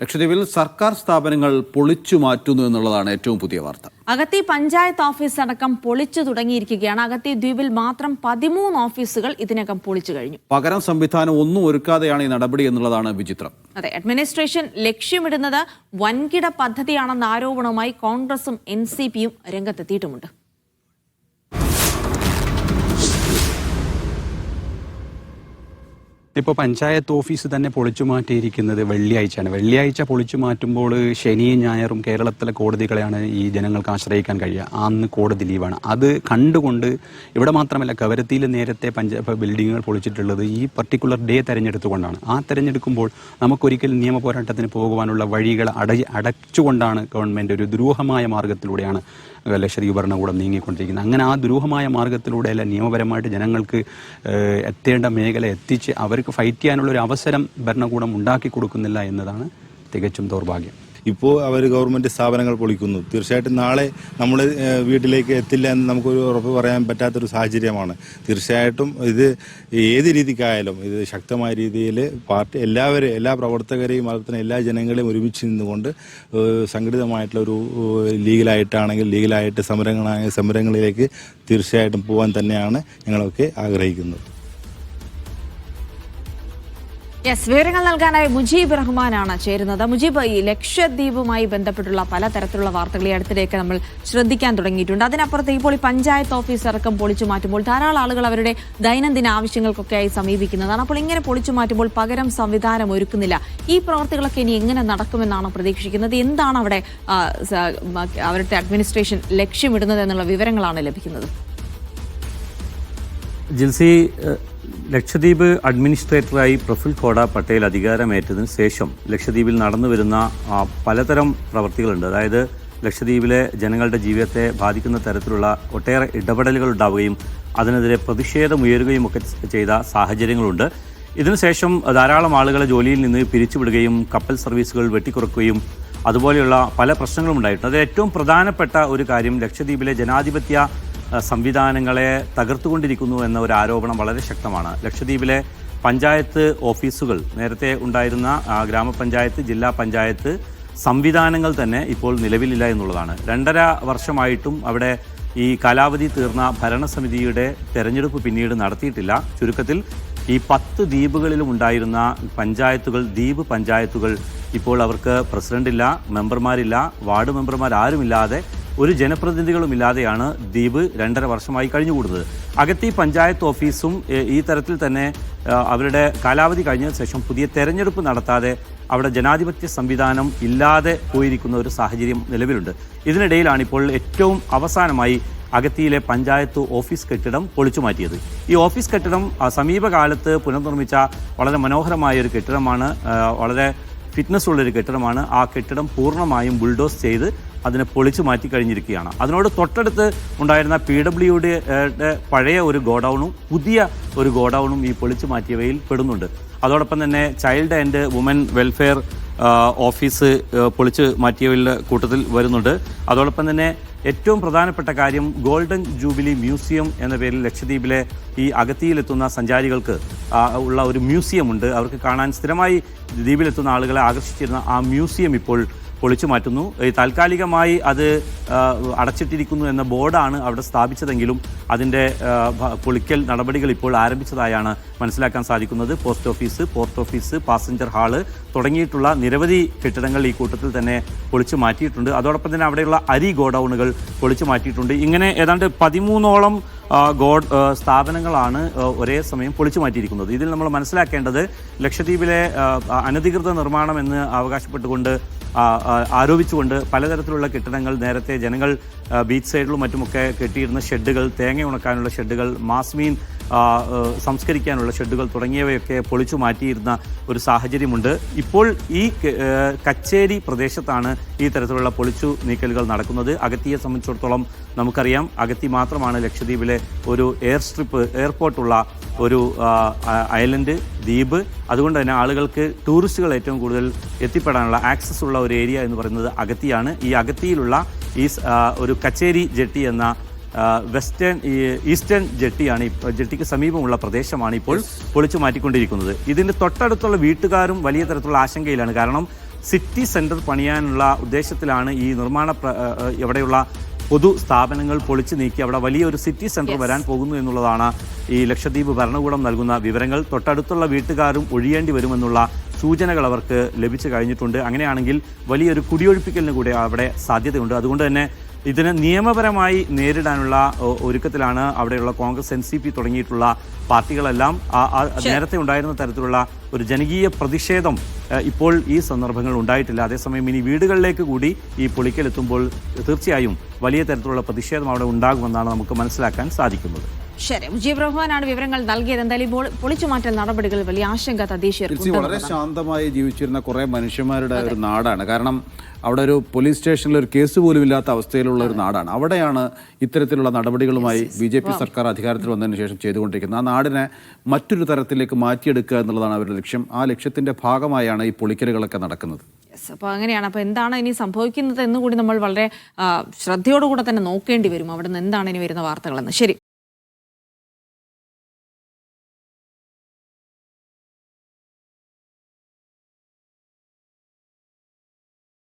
ലക്ഷദ്വീപിൽ സർക്കാർ സ്ഥാപനങ്ങൾ പൊളിച്ചു മാറ്റുന്നു എന്നുള്ളതാണ് ഏറ്റവും പുതിയ വാർത്ത. അഗത്തി പഞ്ചായത്ത് ഓഫീസ് അടക്കം പൊളിച്ചു തുടങ്ങിയിരിക്കുകയാണ്. അഗത്തി ദ്വീപിൽ മാത്രം പതിമൂന്ന് ഓഫീസുകൾ ഇതിനകം പൊളിച്ചു കഴിഞ്ഞു. പകരം സംവിധാനം ഒന്നും ഒരുക്കാതെയാണ് ഈ നടപടി എന്നുള്ളതാണ് വിചിത്രം. അതെ അഡ്മിനിസ്ട്രേഷൻ ലക്ഷ്യമിടുന്നത് വൻകിട പദ്ധതിയാണെന്ന ആരോപണവുമായി കോൺഗ്രസും എൻ സി പിയും രംഗത്തെത്തിയിട്ടുമുണ്ട്. ഇപ്പോൾ പഞ്ചായത്ത് ഓഫീസ് തന്നെ പൊളിച്ചു മാറ്റിയിരിക്കുന്നത് വെള്ളിയാഴ്ചയാണ്. വെള്ളിയാഴ്ച പൊളിച്ചു മാറ്റുമ്പോൾ ശനിയും ഞായറും കേരളത്തിലെ കോടതികളെയാണ് ഈ ജനങ്ങൾക്ക് ആശ്രയിക്കാൻ കഴിയുക. അന്ന് കോടതി ലീവാണ്. അത് കണ്ടുകൊണ്ട് ഇവിടെ മാത്രമല്ല കവരത്തിയിൽ നേരത്തെ പഞ്ചായത്ത് ബിൽഡിങ്ങുകൾ പൊളിച്ചിട്ടുള്ളത് ഈ പർട്ടിക്കുലർ ഡേ തെരഞ്ഞെടുത്തുകൊണ്ടാണ്. ആ തെരഞ്ഞെടുക്കുമ്പോൾ നമുക്കൊരിക്കലും നിയമ പോരാട്ടത്തിന് പോകുവാനുള്ള വഴികൾ അട അടച്ചുകൊണ്ടാണ് ഗവൺമെന്റ് ഒരു ദുരൂഹമായ മാർഗത്തിലൂടെയാണ് ലക്ഷദ്വീപ് ഭരണകൂടം നീങ്ങിക്കൊണ്ടിരിക്കുന്നത് അങ്ങനെ ആ ദുരൂഹമായ മാർഗത്തിലൂടെ അല്ല നിയമപരമായിട്ട് ജനങ്ങൾക്ക് എത്തേണ്ട മേഖല എത്തിച്ച് അവർക്ക് ഫൈറ്റ് ചെയ്യാനുള്ള ഒരു അവസരം ഭരണകൂടം ഉണ്ടാക്കി കൊടുക്കുന്നില്ല എന്നതാണ് തികച്ചും ദൗർഭാഗ്യം. ഇപ്പോൾ അവർ ഗവൺമെന്റ് സ്ഥാപനങ്ങൾ പൊളിക്കുന്നു. തീർച്ചയായിട്ടും നാളെ നമ്മൾ വീട്ടിലേക്ക് എത്തില്ല എന്ന് നമുക്കൊരു ഉറപ്പ് പറയാൻ പറ്റാത്തൊരു സാഹചര്യമാണ്. തീർച്ചയായിട്ടും ഇത് ഏത് രീതിക്കായാലും ഇത് ശക്തമായ രീതിയിൽ പാർട്ടി എല്ലാവരെയും എല്ലാ പ്രവർത്തകരെയും അതുപോലെ തന്നെ എല്ലാ ജനങ്ങളെയും ഒരുമിച്ച് നിന്നുകൊണ്ട് സംഘടിതമായിട്ടുള്ളൊരു ലീഗലായിട്ടാണെങ്കിൽ ലീഗലായിട്ട് സമരങ്ങളാണെങ്കിൽ സമരങ്ങളിലേക്ക് തീർച്ചയായിട്ടും പോകാൻ തന്നെയാണ് ഞങ്ങളൊക്കെ ആഗ്രഹിക്കുന്നത്. യെസ് വിവരങ്ങൾ നൽകാനായി മുജീബ് റഹ്മാനാണ് ചേരുന്നത്. മുജീബ് ഈ ലക്ഷദ്വീപുമായി ബന്ധപ്പെട്ടുള്ള പലതരത്തിലുള്ള വാർത്തകൾ ഈ അടുത്തിടെയൊക്കെ നമ്മൾ ശ്രദ്ധിക്കാൻ തുടങ്ങിയിട്ടുണ്ട്. അതിനപ്പുറത്ത് ഇപ്പോൾ ഈ പഞ്ചായത്ത് ഓഫീസ് അടക്കം പൊളിച്ചു മാറ്റുമ്പോൾ ധാരാളം ആളുകൾ അവരുടെ ദൈനംദിന ആവശ്യങ്ങൾക്കൊക്കെയായി സമീപിക്കുന്നതാണ്. അപ്പോൾ ഇങ്ങനെ പൊളിച്ചു മാറ്റുമ്പോൾ പകരം സംവിധാനം ഒരുക്കുന്നില്ല. ഈ പ്രവർത്തികളൊക്കെ ഇനി എങ്ങനെ നടക്കുമെന്നാണ് പ്രതീക്ഷിക്കുന്നത്? എന്താണ് അവിടെ അവരുടെ അഡ്മിനിസ്ട്രേഷൻ ലക്ഷ്യമിടുന്നത് എന്നുള്ള വിവരങ്ങളാണ് ലഭിക്കുന്നത്? ജിൽസി ലക്ഷദ്വീപ് അഡ്മിനിസ്ട്രേറ്ററായി പ്രഫുൽ ഖോഡ പട്ടേൽ അധികാരമേറ്റതിന് ശേഷം ലക്ഷദ്വീപിൽ നടന്നു വരുന്ന പലതരം പ്രവർത്തികളുണ്ട്. അതായത് ലക്ഷദ്വീപിലെ ജനങ്ങളുടെ ജീവിതത്തെ ബാധിക്കുന്ന തരത്തിലുള്ള ഒട്ടേറെ ഇടപെടലുകൾ ഉണ്ടാവുകയും അതിനെതിരെ പ്രതിഷേധമുയരുകയും ഒക്കെ ചെയ്ത സാഹചര്യങ്ങളുണ്ട്. ഇതിനുശേഷം ധാരാളം ആളുകളെ ജോലിയിൽ നിന്ന് പിരിച്ചുവിടുകയും കപ്പൽ സർവീസുകൾ വെട്ടിക്കുറക്കുകയും അതുപോലെയുള്ള പല പ്രശ്നങ്ങളും ഉണ്ടായിട്ടുണ്ട് അതിൽ ഏറ്റവും പ്രധാനപ്പെട്ട ഒരു കാര്യം ലക്ഷദ്വീപിലെ ജനാധിപത്യ സംവിധാനങ്ങളെ തകർത്തുകൊണ്ടിരിക്കുന്നു എന്ന ഒരു ആരോപണം വളരെ ശക്തമാണ്. ലക്ഷദ്വീപിലെ പഞ്ചായത്ത് ഓഫീസുകൾ നേരത്തെ ഉണ്ടായിരുന്ന ഗ്രാമപഞ്ചായത്ത് ജില്ലാ പഞ്ചായത്ത് സംവിധാനങ്ങൾ തന്നെ ഇപ്പോൾ നിലവിലില്ല എന്നുള്ളതാണ്. രണ്ടര വർഷമായിട്ടും അവിടെ ഈ കാലാവധി തീർന്ന ഭരണസമിതിയുടെ തെരഞ്ഞെടുപ്പ് പിന്നീട് നടത്തിയിട്ടില്ല. ചുരുക്കത്തിൽ ഈ പത്ത് ദ്വീപുകളിലും ഉണ്ടായിരുന്ന പഞ്ചായത്തുകൾ ദ്വീപ് പഞ്ചായത്തുകൾ ഇപ്പോൾ അവർക്ക് പ്രസിഡന്റില്ല മെമ്പർമാരില്ല വാർഡ് മെമ്പർമാർ ആരുമില്ലാതെ ഒരു ജനപ്രതിനിധികളുമില്ലാതെയാണ് ദ്വീപ് രണ്ടര വർഷമായി കഴിഞ്ഞുകൂടുന്നത്. അകത്തി പഞ്ചായത്ത് ഓഫീസും ഈ തരത്തിൽ തന്നെ അവരുടെ കാലാവധി കഴിഞ്ഞതിന് ശേഷം പുതിയ തെരഞ്ഞെടുപ്പ് നടത്താതെ അവിടെ ജനാധിപത്യ സംവിധാനം ഇല്ലാതെ പോയിരിക്കുന്ന ഒരു സാഹചര്യം നിലവിലുണ്ട്. ഇതിനിടയിലാണ് ഇപ്പോൾ ഏറ്റവും അവസാനമായി അഗത്തിയിലെ പഞ്ചായത്ത് ഓഫീസ് കെട്ടിടം പൊളിച്ചു മാറ്റിയത്. ഈ ഓഫീസ് കെട്ടിടം സമീപകാലത്ത് പുനർനിർമ്മിച്ച വളരെ മനോഹരമായ ഒരു കെട്ടിടമാണ് വളരെ ഫിറ്റ്നസ് ഉള്ളൊരു കെട്ടിടമാണ്. ആ കെട്ടിടം പൂർണമായും ബുൾഡോസ് ചെയ്ത് അതിനെ പൊളിച്ചു മാറ്റി കഴിഞ്ഞിരിക്കുകയാണ്. അതിനോട് തൊട്ടടുത്ത് ഉണ്ടായിരുന്ന പി ഡബ്ല്യുയുടെ പഴയ ഒരു ഗോഡൗണും പുതിയ ഒരു ഗോഡൗണും ഈ പൊളിച്ചു മാറ്റിയവയിൽ പെടുന്നുണ്ട്. അതോടൊപ്പം തന്നെ child and woman welfare office പൊളിച്ച് മാറ്റിയവരുടെ കൂട്ടത്തിൽ വരുന്നുണ്ട്. അതോടൊപ്പം തന്നെ ഏറ്റവും പ്രധാനപ്പെട്ട കാര്യം ഗോൾഡൻ ജൂബിലി മ്യൂസിയം എന്ന പേരിൽ ലക്ഷദ്വീപിലെ ഈ അഗത്തിയിലെത്തുന്ന സഞ്ചാരികൾക്ക് ഉള്ള ഒരു മ്യൂസിയം ഉണ്ട് അവർക്ക് കാണാൻ സ്ഥിരമായി ദ്വീപിലെത്തുന്ന ആളുകളെ ആകർഷിച്ചിരുന്ന ആ മ്യൂസിയം ഇപ്പോൾ പൊളിച്ചു മാറ്റുന്നു. താൽക്കാലികമായി അത് അടച്ചിട്ടിരിക്കുന്നു എന്ന ബോർഡാണ് അവിടെ സ്ഥാപിച്ചതെങ്കിലും അതിന്റെ പൊളിക്കൽ നടപടികൾ ഇപ്പോൾ ആരംഭിച്ചതായാണ് മനസ്സിലാക്കാൻ സാധിക്കുന്നത്. Post office port office passenger hall തുടങ്ങിയിട്ടുള്ള നിരവധി കെട്ടിടങ്ങൾ ഈ കൂട്ടത്തിൽ തന്നെ പൊളിച്ചു മാറ്റിയിട്ടുണ്ട്. അതോടൊപ്പം തന്നെ അവിടെയുള്ള അരി ഗോഡൗണുകൾ പൊളിച്ചു മാറ്റിയിട്ടുണ്ട്. ഇങ്ങനെ ഏതാണ്ട് പതിമൂന്നോളം ഗോഡ് സ്ഥാപനങ്ങളാണ് ഒരേ സമയം പൊളിച്ചു മാറ്റിയിരിക്കുന്നത്. ഇതിൽ നമ്മൾ മനസ്സിലാക്കേണ്ടത് ലക്ഷദ്വീപിലെ അനധികൃത നിർമ്മാണം എന്ന് അവകാശപ്പെട്ടുകൊണ്ട് ആരോപിച്ചുകൊണ്ട് പലതരത്തിലുള്ള കെട്ടിടങ്ങൾ നേരത്തെ ജനങ്ങൾ ബീച്ച് സൈഡിലും മറ്റുമൊക്കെ കെട്ടിയിരുന്ന ഷെഡുകൾ തേങ്ങ ഉണക്കാനുള്ള ഷെഡുകൾ മാസ്മീൻ സംസ്കരിക്കാനുള്ള ഷെഡുകൾ തുടങ്ങിയവയൊക്കെ പൊളിച്ചു മാറ്റിയിരുന്ന ഒരു സാഹചര്യമുണ്ട്. ഇപ്പോൾ ഈ കച്ചേരി പ്രദേശത്താണ് ഈ തരത്തിലുള്ള പൊളിച്ചു നീക്കലുകൾ നടക്കുന്നത്. അഗത്തിയെ സംബന്ധിച്ചിടത്തോളം നമുക്കറിയാം അഗത്തി മാത്രമാണ് ലക്ഷദ്വീപിലെ ഒരു എയർ സ്ട്രിപ്പ് എയർപോർട്ടുള്ള ഒരു ഐലൻഡ് ദ്വീപ്. അതുകൊണ്ട് തന്നെ ആളുകൾക്ക് ടൂറിസ്റ്റുകൾ ഏറ്റവും കൂടുതൽ എത്തിപ്പെടാനുള്ള ആക്സസ് ഉള്ള ഒരു ഏരിയ എന്ന് പറയുന്നത് അഗത്തിയാണ്. ഈ അഗത്തിയിലുള്ള ഈ ഒരു കച്ചേരി ജെട്ടി എന്ന വെസ്റ്റേൺ ഈസ്റ്റേൺ ജെട്ടിയാണ് ജെട്ടിക്ക് സമീപമുള്ള പ്രദേശമാണ് ഇപ്പോൾ പൊളിച്ചു മാറ്റിക്കൊണ്ടിരിക്കുന്നത്. ഇതിന്റെ തൊട്ടടുത്തുള്ള വീട്ടുകാരും വലിയ തരത്തിലുള്ള ആശങ്കയിലാണ്. കാരണം സിറ്റി സെന്റർ പണിയാനുള്ള ഉദ്ദേശത്തിലാണ് ഈ നിർമ്മാണ ഇവിടെയുള്ള പൊതു സ്ഥാപനങ്ങൾ പൊളിച്ചു നീക്കി. അവിടെ വലിയൊരു സിറ്റി സെന്റർ വരാൻ പോകുന്നു എന്നുള്ളതാണ് ഈ ലക്ഷദ്വീപ് ഭരണകൂടം നൽകുന്ന വിവരങ്ങൾ. തൊട്ടടുത്തുള്ള വീട്ടുകാരും ഒഴിയേണ്ടി വരുമെന്നുള്ള സൂചനകൾ അവർക്ക് ലഭിച്ചു കഴിഞ്ഞിട്ടുണ്ട്. അങ്ങനെയാണെങ്കിൽ വലിയൊരു കുടിയൊഴിപ്പിക്കലിന് കൂടെ അവിടെ സാധ്യതയുണ്ട്. അതുകൊണ്ട് തന്നെ ഇതിനെ നിയമപരമായി നേരിടാനുള്ള ഒരുക്കത്തിലാണ് അവിടെയുള്ള കോൺഗ്രസ് എൻ സി പി തുടങ്ങിയിട്ടുള്ള പാർട്ടികളെല്ലാം നേരത്തെ ഉണ്ടായിരുന്ന തരത്തിലുള്ള ഒരു ജനകീയ പ്രതിഷേധം ഇപ്പോൾ ഈ സന്ദർഭങ്ങൾ ഉണ്ടായിട്ടില്ല. അതേസമയം ഇനി വീടുകളിലേക്ക് കൂടി ഈ പൊളിക്കലെത്തുമ്പോൾ തീർച്ചയായും വലിയ തരത്തിലുള്ള പ്രതിഷേധം അവിടെ ഉണ്ടാകുമെന്നാണ് നമുക്ക് മനസ്സിലാക്കാൻ സാധിക്കുന്നത്. ശരി. മുജീബ് റഹ്മാനാണ് വിവരങ്ങൾ നൽകിയത്. എന്തായാലും ഇപ്പോൾ പൊളിച്ചുമാറ്റൽ നടപടികൾ വലിയ ആശങ്ക തദ്ദേശീയർ വളരെ ശാന്തമായി ജീവിച്ചിരുന്ന കുറെ മനുഷ്യന്മാരുടെ ഒരു നാടാണ്. കാരണം അവിടെ ഒരു പോലീസ് സ്റ്റേഷനിൽ ഒരു കേസ് പോലും ഇല്ലാത്ത അവസ്ഥയിലുള്ള ഒരു നാടാണ്. അവിടെയാണ് ഇത്തരത്തിലുള്ള നടപടികളുമായി ബി ജെ പി സർക്കാർ അധികാരത്തിൽ വന്നതിന് ശേഷം ചെയ്തുകൊണ്ടിരിക്കുന്നത്. ആ നാടിനെ മറ്റൊരു തരത്തിലേക്ക് മാറ്റിയെടുക്കുക എന്നുള്ളതാണ് അവരുടെ ലക്ഷ്യം. ആ ലക്ഷ്യത്തിന്റെ ഭാഗമായാണ് ഈ പൊളിക്കലുകളൊക്കെ നടക്കുന്നത്. അപ്പോൾ അങ്ങനെയാണ്. അപ്പോൾ എന്താണ് ഇനി സംഭവിക്കുന്നത് എന്ന് കൂടി നമ്മൾ വളരെ ശ്രദ്ധയോടുകൂടെ തന്നെ നോക്കേണ്ടി വരും. അവിടെ നിന്ന് എന്താണ് ഇനി വരുന്ന വാർത്തകളെന്ന്. ശരി.